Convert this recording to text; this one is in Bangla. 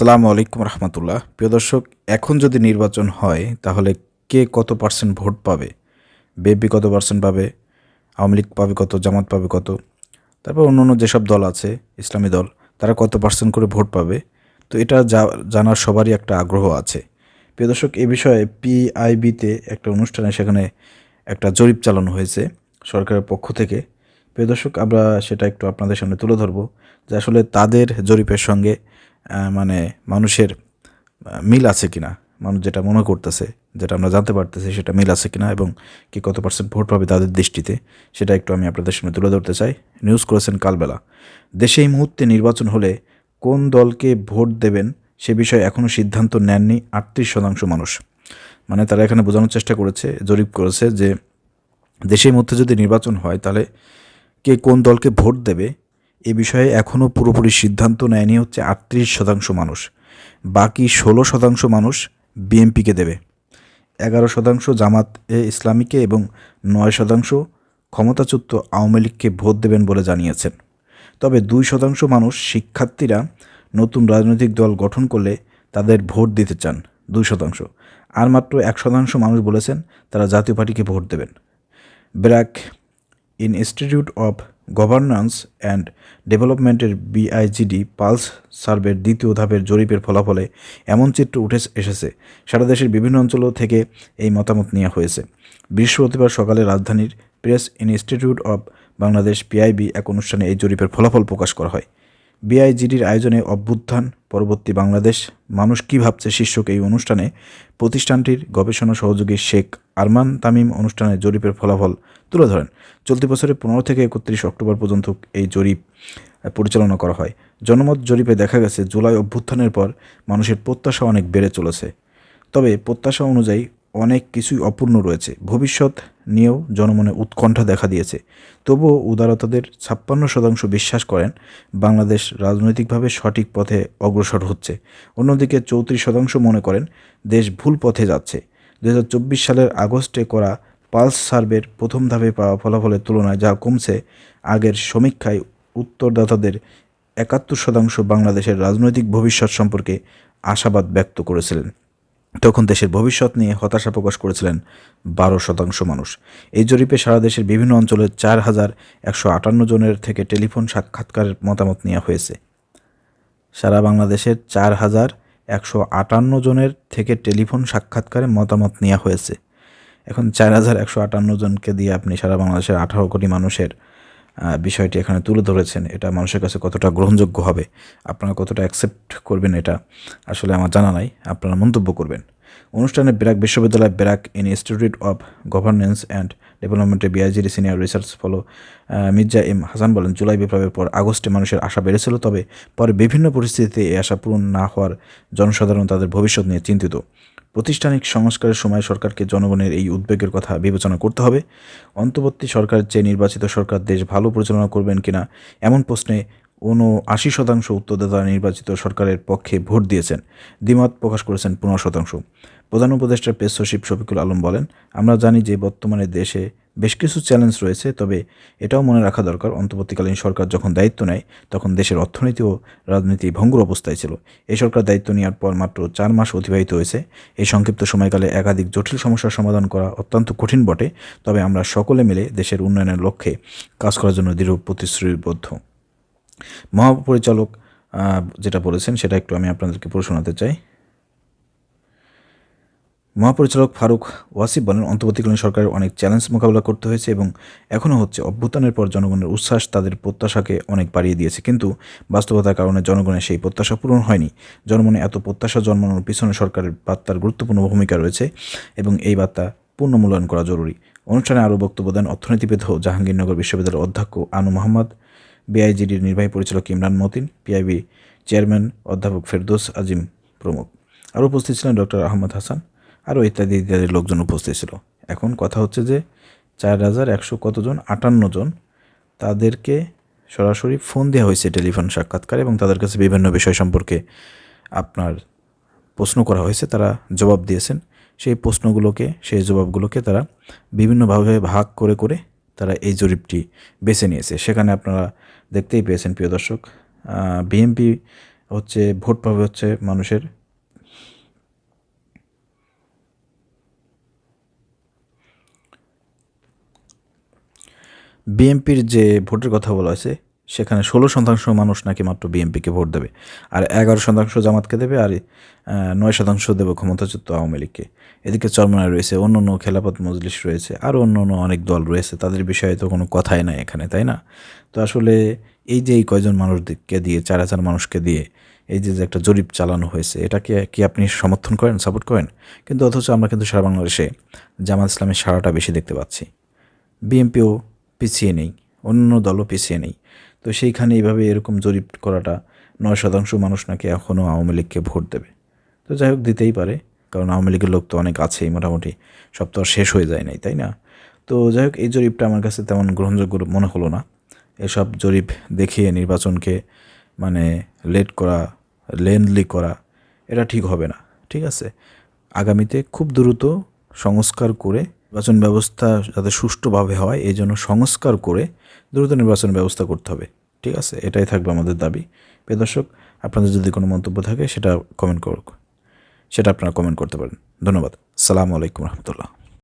সালামু আলাইকুম রহমতুল্লাহ। প্রিয় দর্শক, এখন যদি নির্বাচন হয়, তাহলে কে কত পার্সেন্ট ভোট পাবে? বিএনপি কত পার্সেন্ট পাবে? আওয়ামী লীগ পাবে কত? জামাত পাবে কত? তারপর অন্য অন্য যেসব দল আছে, ইসলামী দল, তারা কত পার্সেন্ট করে ভোট পাবে? তো এটা জানার সবারই একটা আগ্রহ আছে। প্রিয় দর্শক, এ বিষয়ে পিআইবিতে একটা অনুষ্ঠানে সেখানে একটা জরিপ চালানো হয়েছে সরকারের পক্ষ থেকে। প্রিয় দর্শক, আমরা সেটা একটু আপনাদের সামনে তুলে ধরবো যে আসলে তাদের জরিপের সঙ্গে মানে মানুষের মিল আছে কিনা, মানুষ যেটা মনে করতেছে, যেটা আমরা জানতে পারতেছি সেটা মিল আছে কিনা এবং কি কত পার্সেন্ট ভোট পাবে তাদের দৃষ্টিতে, সেটা একটু আমি আপনাদের সামনে তুলে ধরতে চাই। নিউজ করেছেন কালবেলা। দেশে এই মুহূর্তে নির্বাচন হলে কোন দলকে ভোট দেবেন সে বিষয়ে এখনও সিদ্ধান্ত নেননি আটত্রিশ শতাংশ মানুষ। মানে তারা এখানে বোঝানোর চেষ্টা করেছে, জরিপ করেছে যে দেশের মধ্যে যদি নির্বাচন হয় তাহলে কে কোন দলকে ভোট দেবে, এ বিষয়ে এখনও পুরোপুরি সিদ্ধান্ত নেয়নি হচ্ছে আটত্রিশ শতাংশ মানুষ। বাকি ষোলো শতাংশ মানুষ বিএনপিকে দেবে। এগারো শতাংশ জামাত এ ইসলামীকে এবং নয় শতাংশ ক্ষমতাচ্যুত আওয়ামী লীগকে ভোট দেবেন বলে জানিয়েছেন। তবে দুই শতাংশ মানুষ শিক্ষার্থীরা নতুন রাজনৈতিক দল গঠন করলে তাদের ভোট দিতে চান, দুই শতাংশ। আর মাত্র এক শতাংশ মানুষ বলেছেন তারা জাতীয় পার্টিকে ভোট দেবেন। BRAC institute of governance and ডেভেলপমেন্টের বিআইজিডি পালস সার্ভের দ্বিতীয় ধাপের জরিপের ফলাফলে এমন চিত্র উঠে এসেছে। সারা দেশের বিভিন্ন অঞ্চল থেকে এই মতামত নেওয়া হয়েছে। বৃহস্পতিবার সকালে রাজধানীর press institute of Bangladesh PIB এক অনুষ্ঠানে এই জরিপের ফলাফল প্রকাশ করা হয়। বিআইজিডির আয়োজনে অভ্যুত্থান, পরবর্তী বাংলাদেশ। মানুষ কী ভাবছে শীর্ষক এই অনুষ্ঠানে? প্রতিষ্ঠানটির গবেষণা সহযোগী শেখ আরমান তামিম অনুষ্ঠানে জরিপের ফলাফল তুলে ধরেন। চলতি বছরের পনেরো থেকে একত্রিশ অক্টোবর পর্যন্ত এই জরিপ পরিচালনা করা হয়। জনমত জরিপে দেখা গেছে, জুলাই অভ্যুত্থানের পর মানুষের প্রত্যাশা অনেক বেড়ে চলেছে। তবে প্রত্যাশা অনুযায়ী অনেক কিছুই অপূর্ণ রয়েছে। ভবিষ্যৎ নিয়েও জনমনে উৎকণ্ঠা দেখা দিয়েছে। তবুও উদারতাদের ছাপ্পান্ন শতাংশ বিশ্বাস করেন, বাংলাদেশ রাজনৈতিকভাবে সঠিক পথে অগ্রসর হচ্ছে। অন্যদিকে চৌত্রিশ শতাংশ মনে করেন, দেশ ভুল পথে যাচ্ছে। দু হাজার চব্বিশ সালের আগস্টে করা পালস সার্ভের প্রথম ধাপে পাওয়া ফলাফলের তুলনায় যা কমছে, আগের সমীক্ষায় উত্তরদাতাদের একাত্তর শতাংশ বাংলাদেশের রাজনৈতিক ভবিষ্যৎ সম্পর্কে আশাবাদ ব্যক্ত করেছিলেন। তখন দেশের ভবিষ্যৎ নিয়ে হতাশা প্রকাশ করেছিলেন বারো শতাংশ মানুষ। এই জরিপে সারা দেশের বিভিন্ন অঞ্চলের চার হাজার একশো আটান্ন জনের থেকে টেলিফোন সাক্ষাৎকারের মতামত নেওয়া হয়েছে। সারা বাংলাদেশের চার হাজার একশো আটান্ন জনের থেকে টেলিফোন সাক্ষাৎকারে মতামত নেওয়া হয়েছে। এখন চার হাজার একশো আটান্ন জনকে দিয়ে আপনি সারা বাংলাদেশের আঠারো কোটি মানুষের বিষয়টি এখানে তুলে ধরেছেন। এটা মানুষের কাছে কতটা গ্রহণযোগ্য হবে? আপনারা কতটা অ্যাকসেপ্ট করবেন এটা? আসলে আমার জানা নাই। আপনারা মন্তব্য করবেন। অনুষ্ঠানে ব্র্যাক বিশ্ববিদ্যালয় BRAC institute of governance and ডেভেলপমেন্টের BIGD senior research fellow Mirza M Hasan বলেন, জুলাই বিপ্লবের পর আগস্টে মানুষের আশা বেড়েছিল, তবে পরে বিভিন্ন পরিস্থিতিতে এই আশা পূরণ না হওয়ার জনসাধারণ তাদের ভবিষ্যৎ নিয়ে চিন্তিত। প্রাতিষ্ঠানিক সংস্কারের সময় সরকারকে জনগণের এই উদ্বেগের কথা বিবেচনা করতে হবে। অন্তর্বর্তী সরকার যে নির্বাচিত সরকার দেশ ভালো পরিচালনা করবেন কিনা, এমন প্রশ্নে আশি শতাংশ উত্তরদাতা নির্বাচিত সরকারের পক্ষে ভোট দিয়েছেন। দ্বিমত প্রকাশ করেছেন পনেরো শতাংশ। প্রধান উপদেষ্টা পেশ সচিব শফিকুল আলম বলেন, আমরা জানি যে বর্তমানে দেশে বেশ কিছু চ্যালেঞ্জ রয়েছে, তবে এটাও মনে রাখা দরকার। অন্তর্বর্তীকালীন সরকার যখন দায়িত্ব নেয়, তখন দেশের অর্থনীতি ও রাজনীতি ভঙ্গুর অবস্থায় ছিল। এই সরকার দায়িত্ব নেওয়ার পর মাত্র চার মাস অতিবাহিত হয়েছে। এই সংক্ষিপ্ত সময়কালে একাধিক জটিল সমস্যার সমাধান করা অত্যন্ত কঠিন বটে। তবে আমরা সকলে মিলে দেশের উন্নয়নের লক্ষ্যে কাজ করার জন্য দৃঢ় প্রতিশ্রুতিবদ্ধ। মহাপরিচালক যেটা বলেছেন, সেটা একটু আমি আপনাদেরকে পড়ে শোনাতে চাই। মহাপরিচালক ফারুক ওয়াসিফ বলেন, অন্তর্বর্তীকালীন সরকারের অনেক চ্যালেঞ্জ মোকাবিলা করতে হয়েছে এবং এখনও হচ্ছে অভ্যুত্থানের পর জনগণের উচ্ছ্বাস তাদের প্রত্যাশাকে অনেক বাড়িয়ে দিয়েছে। কিন্তু বাস্তবতার কারণে জনগণের সেই প্রত্যাশা পূরণ হয়নি। জনমনে এত প্রত্যাশা জন্মানোর পিছনে সরকারের বার্তার গুরুত্বপূর্ণ ভূমিকা রয়েছে এবং এই বার্তা পূর্ণ মূল্যায়ন করা জরুরি। অনুষ্ঠানে আরও বক্তব্য দেন অর্থনীতিবিদ জাহাঙ্গীরনগর বিশ্ববিদ্যালয়ের অধ্যক্ষ আনু মোহাম্মদ। বিআইজিডির নির্বাহী পরিচালক ইমরান মতিন, পিআইবি চেয়ারম্যান অধ্যাপক ফেরদোস আজিম প্রমুখ। আরও উপস্থিত ছিলেন ডক্টর আহমদ হাসান। আরও ইত্যাদি ইত্যাদি লোকজন উপস্থিত ছিল। এখন কথা হচ্ছে যে চার হাজার একশো কতজন, আটান্ন জন, তাদেরকে সরাসরি ফোন দেওয়া হয়েছে টেলিফোন সাক্ষাৎকার এবং তাদের কাছে বিভিন্ন বিষয় সম্পর্কে আপনার প্রশ্ন করা হয়েছে, তারা জবাব দিয়েছেন। সেই প্রশ্নগুলোকে, সেই জবাবগুলোকে তারা বিভিন্নভাবে ভাগ করে করে তারা এই জরিপটি বেছে নিয়েছে। সেখানে আপনারা দেখতেই পেয়েছেন প্রিয় দর্শক। বিএনপি হচ্ছে, ভোট পাবে হচ্ছে মানুষের। বিএনপির যে ভোটের কথা বলা হয়েছে সেখানে ষোলো শতাংশ মানুষ নাকি মাত্র বিএনপিকে ভোট দেবে, আর এগারো শতাংশ জামাতকে দেবে, আর নয় শতাংশ দেবে ক্ষমতাচ্যুত আওয়ামী লীগকে। এদিকে চরমনায় রয়েছে অন্য অন্য খেলাপথ মজলিস রয়েছে, আরও অন্য অন্য অনেক দল রয়েছে, তাদের বিষয়ে তো কোনো কথাই নাই এখানে, তাই না? তো আসলে এই যে এই কয়জন মানুষকে দিয়ে, চার হাজার মানুষকে দিয়ে এই যে একটা জরিপ চালানো হয়েছে, এটাকে কি আপনি সমর্থন করেন, সাপোর্ট করেন? কিন্তু অথচ আমরা কিন্তু সারা বাংলাদেশে জামাত ইসলামের সারাটা বেশি দেখতে পাচ্ছি। বিএনপিও পিছিয়ে নেই অন্য দলও পিছিয়ে নেই। তো সেইখানে এইভাবে এরকম জরিপ করাটা নয় শতাংশ মানুষ নাকি এখনও আওয়ামী লীগকে ভোট দেবে। তো যাই হোক, দিতেই পারে। কারণ আওয়ামী লীগের লোক তো অনেক আছেই মোটামুটি। সব তো আর শেষ হয়ে যায় নাই, তাই না? তো যাই হোক, এই জরিপটা আমার কাছে তেমন গ্রহণযোগ্য মনে হলো না। এসব জরিপ দেখিয়ে নির্বাচনকে মানে লেট করা, লেনলি করা, এটা ঠিক হবে না, ঠিক আছে? আগামীতে খুব দ্রুত সংস্কার করে নির্বাচন ব্যবস্থা যাতে সুষ্ঠুভাবে হয়, এই জন্য সংস্কার করে দ্রুত নির্বাচন ব্যবস্থা করতে হবে। ঠিক আছে? এটাই থাকবে আমাদের দাবি। প্রিয় দর্শক, আপনাদের যদি কোনো মন্তব্য থাকে, সেটা কমেন্ট কর সেটা আপনারা কমেন্ট করতে পারেন। ধন্যবাদ। সালামু আলাইকুম রহমতুল্লাহ।